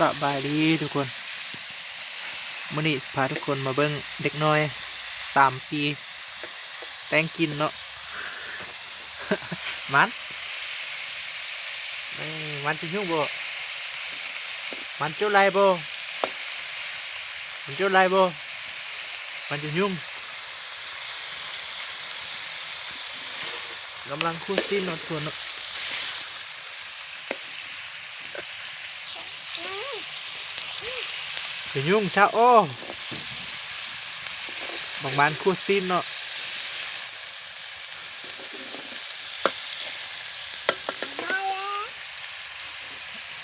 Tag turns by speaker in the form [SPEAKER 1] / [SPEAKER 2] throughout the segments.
[SPEAKER 1] สบายดีทุกคนมื่อนี้พาทุกคนมาเบิ่งเด็กน้อยสามปี แต่งกินเนาะ มันมันจะยุ่งบ่มันจะไรบ่มันจะไรบ่มันจะยุ่งกำลังคูดซีนนาะทุกคนเนาะ เดี๋ยวยุ่งชาโอบางบ้านคูดซินเนาะ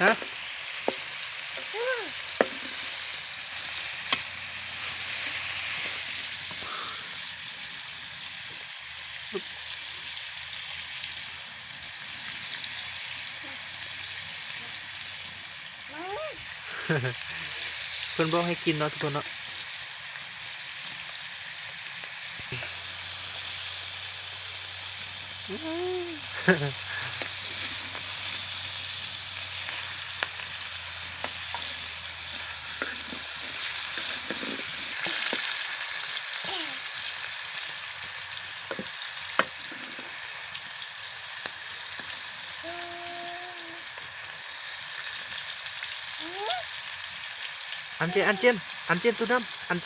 [SPEAKER 1] ฮะ เพื่อนบอกให้กินเนาะทุกคนเนาะอั นเจนอันเจนอันเจนตัวดำอัน